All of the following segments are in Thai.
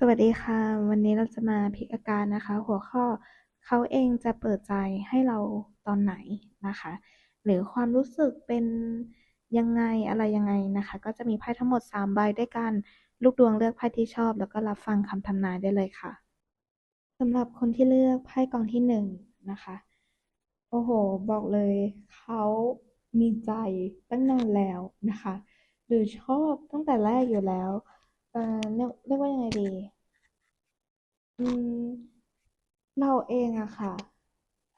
สวัสดีค่ะ วันนี้เราจะมาพิกอาการนะคะ หัวข้อเขาเองจะเปิดใจให้เราตอนไหนนะคะ หรือความรู้สึกเป็นยังไงอะไรยังไงนะคะ ก็จะมีไพ่ทั้งหมด 3 ใบด้วยกัน ลูกดวงเลือกไพ่ที่ชอบ แล้วก็รับฟังคำทำนายได้เลยค่ะสำหรับคนที่เลือกไพ่กองที่1นนะคะ โอ้โห บอกเลยเขามีใจตั้งนานแล้วนะคะ หรือชอบตั้งแต่แรกอยู่แล้ว อ่อเรียกเรียกว่ายังไงดี อืม เราเองอะค่ะ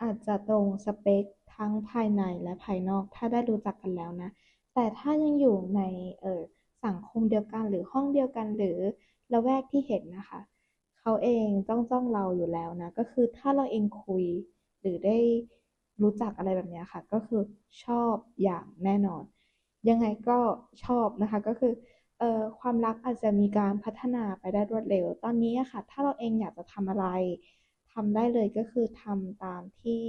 อาจจะตรงสเปคทั้งภายในและภายนอก ถ้าได้รู้จักกันแล้วนะ แต่ถ้ายังอยู่ในเออสังคมเดียวกันหรือห้องเดียวกันหรือละแวกที่เห็นนะคะ เขาเองจ้องจ้องเราอยู่แล้วนะ ก็คือถ้าเราเองคุย หรือได้รู้จักอะไรแบบเนี้ยค่ะ ก็คือชอบอย่างแน่นอน ยังไงก็ชอบนะคะ ก็คือ เอ่อความรักอาจจะมีการพัฒนาไปได้รวดเร็ว ตอนนี้อะค่ะ ถ้าเราเองอยากจะทำอะไรทำได้เลยก็คือทำตามที่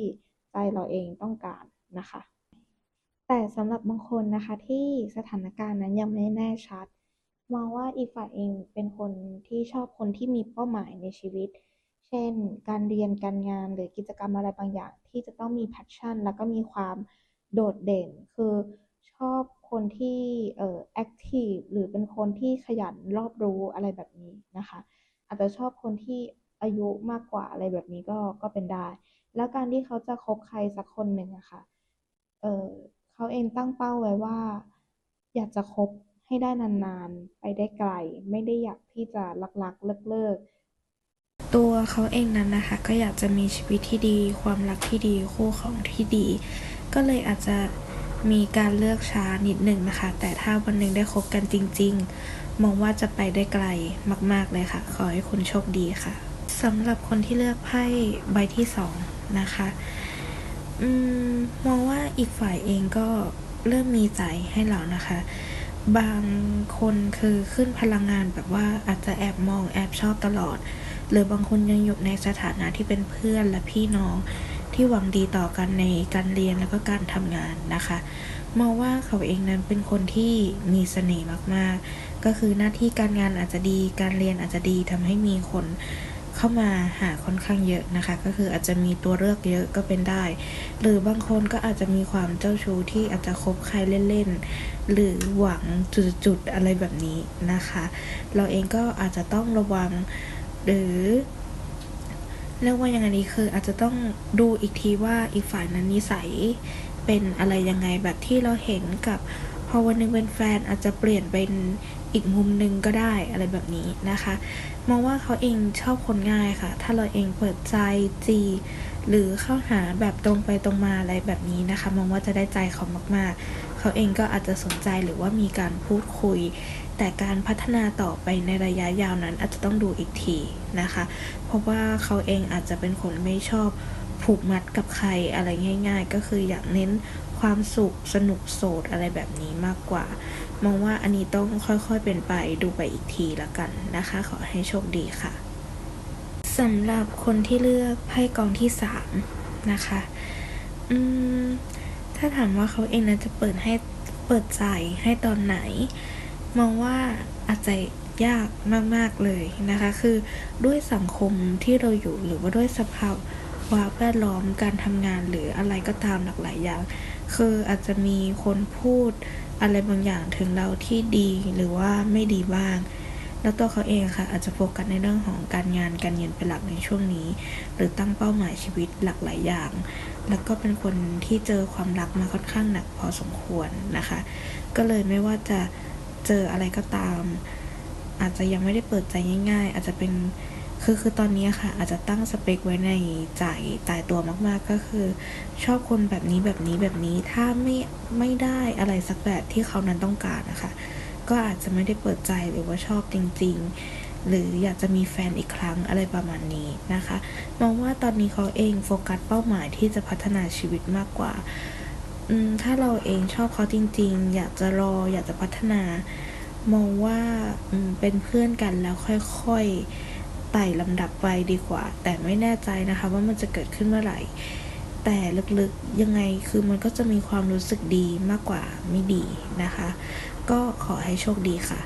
ใจเราเองต้องการนะคะ แต่สำหรับบางคนนะคะที่สถานการณ์นั้นยังไม่แน่ชัดมองว่าอีกฝ่ายเองเป็นคนที่ชอบคนที่มีเป้าหมายในชีวิต เช่น การเรียนการงานหรือกิจกรรมอะไรบางอย่างที่จะต้องมีแพชชั่น แล้วก็มีความโดดเด่น คือชอบ คนที่เอ่อแอคทีฟหรือเป็นคนที่ขยันรอบรู้อะไรแบบนี้นะคะ อาจจะชอบคนที่อายุมากกว่าอะไรแบบนี้ก็ก็เป็นได้ แล้วการที่เขาจะคบใครสักคนหนึ่งอะค่ะเออเขาเองตั้งเป้าไว้ว่า อยากจะคบให้ได้นานๆ ไปได้ไกล ไม่ได้อยากที่จะลักๆเลิกๆ ตัวเขาเองนั้นนะคะ ก็อยากจะมีชีวิตที่ดี ความรักที่ดีคู่ของที่ดี ก็เลยอาจจะ มีการเลือกช้านิดหนึ่งนะคะ แต่ถ้าวันหนึ่งได้คบกันจริง ๆ มองว่าจะไปได้ไกลมาก ๆ เลยค่ะ ขอให้คุณโชคดีค่ะสำหรับคนที่เลือกไพ่ใบที่สองนะคะอืมมองว่าอีกฝ่ายเองก็เริ่มมีใจให้เรานะคะ บางคนคือขึ้นพลังงานแบบว่าอาจจะแอบมองแอบชอบตลอด หรือบางคนยังอยู่ในสถานะที่เป็นเพื่อนและพี่น้อง ที่หวังดีต่อกันในการเรียนแล้วก็การทำงานนะคะมองว่าเขาเองนั้นเป็นคนที่มีเสน่ห์มากๆ ก็คือหน้าที่การงานอาจจะดี การเรียนอาจจะดีทำให้มีคนเข้ามาหาค่อนข้างเยอะนะคะ ก็คืออาจจะมีตัวเลือกเยอะก็เป็นได้ หรือบางคนก็อาจจะมีความเจ้าชู้ที่อาจจะคบใครเล่นๆ หรือหวังจุดๆอะไรแบบนี้นะคะ เราเองก็อาจจะต้องระวังหรือ เรียกว่ายังไงดีคืออาจจะต้องดูอีกทีว่าอีกฝ่ายนั้นนิสัยเป็นอะไรยังไงแบบที่เราเห็นกับพอวันหนึ่งเป็นแฟนอาจจะเปลี่ยนเป็นอีกมุมหนึ่งก็ได้อะไรแบบนี้นะคะ มองว่าเขาเองชอบคนง่ายค่ะ ถ้าเราเองเปิดใจจี หรือเข้าหาแบบตรงไปตรงมาอะไรแบบนี้นะคะ มองว่าจะได้ใจเขามากๆ เขาเองก็อาจจะสนใจหรือว่ามีการพูดคุย แต่การพัฒนาต่อไปในระยะยาวนั้นอาจจะต้องดูอีกทีนะคะ เพราะว่าเขาเองอาจจะเป็นคนไม่ชอบผูกมัดกับใครอะไรง่าย ๆ ก็คืออยากเน้นความสุขสนุกโสดอะไรแบบนี้มากกว่า มองว่าอันนี้ต้องค่อยๆเป็นไปดูไปอีกทีละกันนะคะ ขอให้โชคดีค่ะสำหรับคนที่เลือกไพ่กองที่สามนะคะอืมถ้าถามว่าเขาเองนะจะเปิดให้เปิดใจให้ตอนไหน มองว่าอาจจะยากมาก ๆ เลยนะคะ คือด้วยสังคมที่เราอยู่หรือว่าด้วยสภาพวะแวดล้อมการทำงานหรืออะไรก็ตามหลากหลายอย่าง คืออาจจะมีคนพูดอะไรบางอย่างถึงเราที่ดีหรือว่าไม่ดีบ้าง แล้วตัวเขาเองค่ะ อาจจะโฟกัสในเรื่องของการงานการเงินเป็นหลักในช่วงนี้ หรือตั้งเป้าหมายชีวิตหลากหลายอย่าง แล้วก็เป็นคนที่เจอความรักมาค่อนข้างหนักพอสมควรนะคะ ก็เลยไม่ว่าจะ เจออะไรก็ตาม อาจจะยังไม่ได้เปิดใจง่าย ๆ อาจจะเป็นคือคือตอนนี้ค่ะ อาจจะตั้งสเปคไว้ในใจตายตัวมากๆ ก็คือ ชอบคนแบบนี้แบบนี้แบบนี้ถ้าไม่ไม่ได้อะไรสักแบบที่เขานั้นต้องการนะคะ ก็อาจจะไม่ได้เปิดใจหรือว่าชอบจริง ๆ หรืออยากจะมีแฟนอีกครั้งอะไรประมาณนี้นะคะมองว่าตอนนี้เขาเองโฟกัสเป้าหมายที่จะพัฒนาชีวิตมากกว่า ถ้าเราเองชอบเขาจริง ๆ อยากจะรออยากจะพัฒนา มองว่าเป็นเพื่อนกันแล้วค่อยๆไต่ลำดับไปดีกว่า แต่ไม่แน่ใจนะคะ ว่ามันจะเกิดขึ้นเมื่อไหร่ แต่ลึกๆยังไงคือมันก็จะมีความรู้สึกดีมากกว่าไม่ดีนะคะ ก็ขอให้โชคดีค่ะ